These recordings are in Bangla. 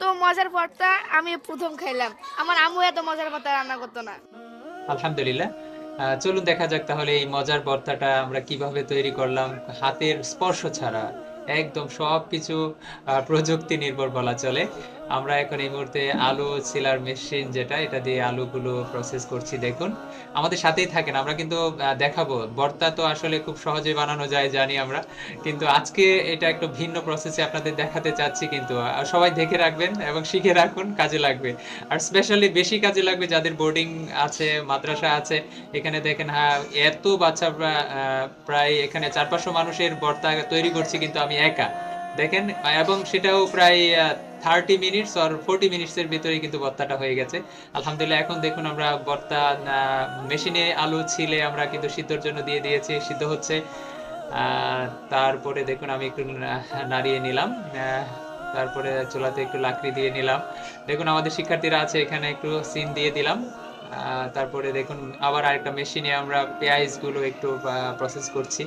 এত মজার ভর্তা আমি প্রথম খাইলাম। আমার আম্মু এত মজার ভর্তা রান্না করতো না। আলহামদুলিল্লাহ। চলুন দেখা যাক তাহলে এই মজার ভর্তাটা আমরা কীভাবে তৈরি করলাম, হাতের স্পর্শ ছাড়া। একদম সব কিছু প্রযুক্তি নির্ভর বলা চলে। আমরা এখন এই মুহূর্তে আলু সিলার মেশিন যেটা, এটা দিয়ে আলুগুলো প্রসেস করছি, দেখুন। আমাদের সাথেই থাকেন, আমরা কিন্তু দেখাবো। ভর্তা তো আসলে খুব সহজে বানানো যায়, জানি আমরা। কিন্তু আজকে এটা একটু ভিন্ন প্রসেসে আপনাদের দেখাতে চাচ্ছি কিন্তু সবাই দেখে রাখবেন এবং শিখে রাখুন, কাজে লাগবে। আর স্পেশালি বেশি কাজে লাগবে যাদের বোর্ডিং আছে, মাদ্রাসা আছে, এখানে দেখেন হ্যাঁ এত বাচ্চা প্রায় এখানে চার পাঁচশো মানুষের ভর্তা তৈরি করছি, কিন্তু আমি একা। দেখেন, এবং সেটাও প্রায় থার্টি মিনিটস আর ফোর্টি মিনিটস এর ভিতরে কিন্তু ভর্তাটা হয়ে গেছে। আলহামদুলিল্লাহ, এখন দেখুন আমরা ভর্তা মেশিনে আলু ছিলে আমরা কিন্তু সিদ্ধর জন্য দিয়ে দিয়েছি, সিদ্ধ হচ্ছে। তারপরে দেখুন আমি একটু নাড়িয়ে নিলাম। তারপরে চুলাতে একটু লাকড়ি দিয়ে নিলাম। দেখুন আমাদের শিক্ষার্থীরা আছে, এখানে একটু সিন দিয়ে দিলাম। তারপরে দেখুন আবার আরেকটা মেশিনে আমরা পেঁয়াজগুলো একটু প্রসেস করছি।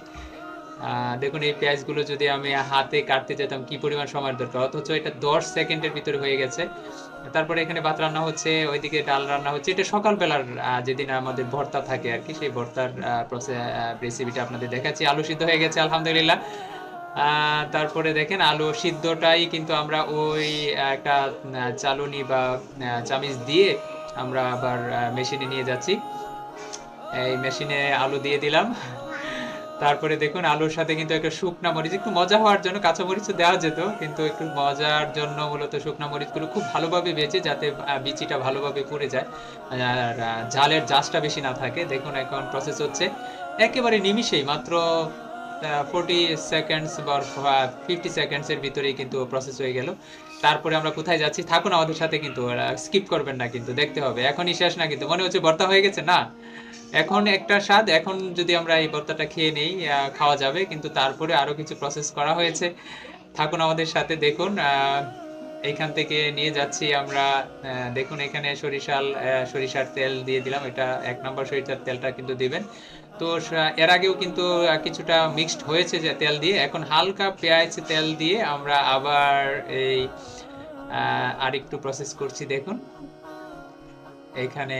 দেখুন, এই পেঁয়াজগুলো যদি আমি হাতে কাটতে যেতাম, কি পরিমাণ সময় দরকার? অথচ এটা দশ সেকেন্ডের ভিতরে হয়ে গেছে। তারপরে এখানে ভাত রান্না হচ্ছে, ওইদিকে ডাল রান্না হচ্ছে। এটা সকালবেলার যেদিন আমাদের ভর্তা থাকে আর কি, সেই ভর্তার রেসিপিটা আপনাদের দেখাচ্ছি। আলু সিদ্ধ হয়ে গেছে, আলহামদুলিল্লাহ। তারপরে দেখেন, আলু সিদ্ধটাই কিন্তু আমরা ওই একটা চালুনি বা চামিচ দিয়ে আমরা আবার মেশিনে নিয়ে যাচ্ছি। এই মেশিনে আলু দিয়ে দিলাম। তারপরে দেখুন, আলুর সাথে কিন্তু একটা শুকনো মরিচ, একটু মজা হওয়ার জন্য কাঁচা মরিচ দেওয়া যেত, কিন্তু একটু মজার জন্য মূলত শুকনো মরিচগুলো খুব ভালোভাবে বেঁচে যাতে বিচিটা ভালোভাবে পুড়ে যায়, আর ঝালের জাসটা বেশি না থাকে। দেখুন, এখন প্রসেস হচ্ছে। একেবারে নিমিষেই, মাত্র ফোর্টি সেকেন্ডস বা ফিফটি সেকেন্ডসের ভিতরেই কিন্তু প্রসেস হয়ে গেল। তারপরে আমরা কোথায় যাচ্ছি, থাকুন আমাদের সাথে কিন্তু স্কিপ করবেন না কিন্তু, দেখতে হবে। এখনই শেষ না কিন্তু, মনে হচ্ছে ভর্তা হয়ে গেছে, না? এখন একটা স্বাদ, এখন যদি আমরা এই ভর্তাটা খেয়ে নেই খাওয়া যাবে, কিন্তু তারপরে আরও কিছু প্রসেস করা হয়েছে। থাকুন আমাদের সাথে, দেখুন এইখান থেকে নিয়ে যাচ্ছি আমরা দেখুন এখানে সরিষাল সরিষার তেল দিয়ে দিলাম, এটা এক নম্বর সরিষার তেলটা কিন্তু দিবেন। তো এর আগেও কিন্তু কিছুটা মিক্সড হয়েছে যে তেল দিয়ে। এখন হালকা পেঁয়াজ তেল দিয়ে আমরা আবার এই আরেকটু প্রসেস করছি, দেখুন। এখানে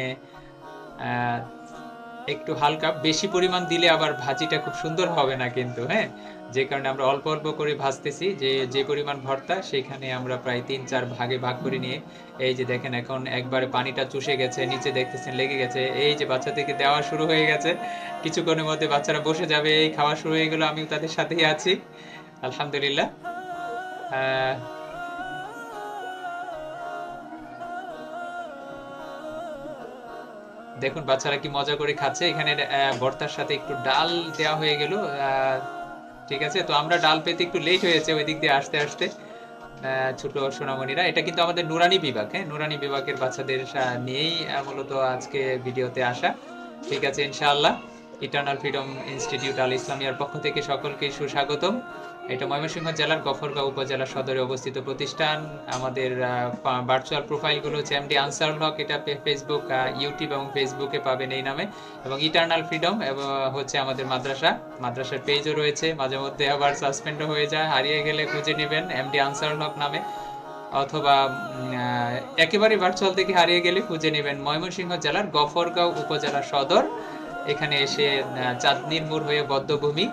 একটু হালকা বেশি পরিমাণ দিলে আবার ভাজিটা খুব সুন্দর হবে না কিন্তু হ্যাঁ? যে কারণে আমরা অল্প অল্প করে ভাজতেছি, যে যে পরিমাণ ভর্তা সেখানে আমরা প্রায় তিন চার ভাগে ভাগ করে নিয়ে, এই যে দেখেন এখন একবারে পানিটা চুষে গেছে, নিচে দেখতেছেন লেগে গেছে, এই যে বাচ্চা থেকে দেওয়া শুরু হয়ে গেছে, কিছুক্ষণের মধ্যে বাচ্চারা বসে যাবে, এই খাওয়া শুরু হয়ে গেলো, আমিও তাদের সাথেই আছি, আলহামদুলিল্লাহ। দেখুন, বাচ্চারা কি মজা করে খাচ্ছে। এখানে ভর্তার সাথে একটু ডাল দেওয়া হয়ে গেল। ঠিক আছে? তো আমরা ডাল পেতে একটু লেট হয়েছে ওই দিক দিয়ে আসতে আসতে। ছোট সোনামণিরা। এটা কিন্তু আমাদের নুরানি বিভাগ হ্যাঁ? নুরানি বিভাগের বাচ্চাদের নিয়েই মূলত আজকে ভিডিওতে আসা। ঠিক আছে, ইনশাআল্লাহ। ইটার্নাল ফ্রিডম ইনস্টিটিউট আল ইসলামিয়ার পক্ষ থেকে সকলকে সুস্বাগতম। এটা ময়মনসিংহ জেলার গফরগাঁও উপজেলা সদরে অবস্থিত প্রতিষ্ঠান। আমাদের ভার্চুয়াল প্রোফাইলগুলো হচ্ছে এমডি আনসার হক এটা ফেসবুক ইউটিউব এবং ফেসবুকে পাবেন এই নামে। এবং ইটার্নাল ফ্রিডম হচ্ছে আমাদের মাদ্রাসা। মাদ্রাসার পেজও রয়েছে, মাঝে মধ্যে আবার সাসপেন্ডও হয়ে যায়। হারিয়ে গেলে খুঁজে নেবেন এমডি আনসার হক নামে। অথবা একেবারে ভার্চুয়াল থেকে হারিয়ে গেলে খুঁজে নেবেন ময়মনসিংহ জেলার গফরগাঁও উপজেলা সদর। এখানে এসে চাঁদনির মোড় হয়ে বদ্ধভূমি।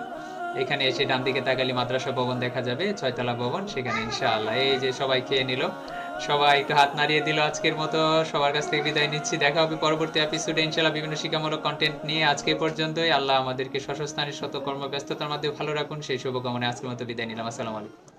এখানে এসে ডান দিকে তাকালে মাদ্রাসা ভবন দেখা যাবে, ছয়তলা ভবন, সেখানে ইনশাআল্লাহ। এই যে সবাই খেয়ে নিল। সবাই একটু হাত নাড়িয়ে দিল আজকের মতো। সবার কাছ থেকে বিদায় নিচ্ছি। দেখা হবে পরবর্তী এপিসোডে ইনশাআল্লাহ বিভিন্ন শিক্ষামূলক কন্টেন্ট নিয়ে আজকে পর্যন্তই। আল্লাহ আমাদেরকে সশস্থানের শত কর্মব্যস্ততার মধ্যে ভালো রাখুন। সেই শুভকামনায় আজকের মতো বিদায় নিলাম। আসসালামু আলাইকুম।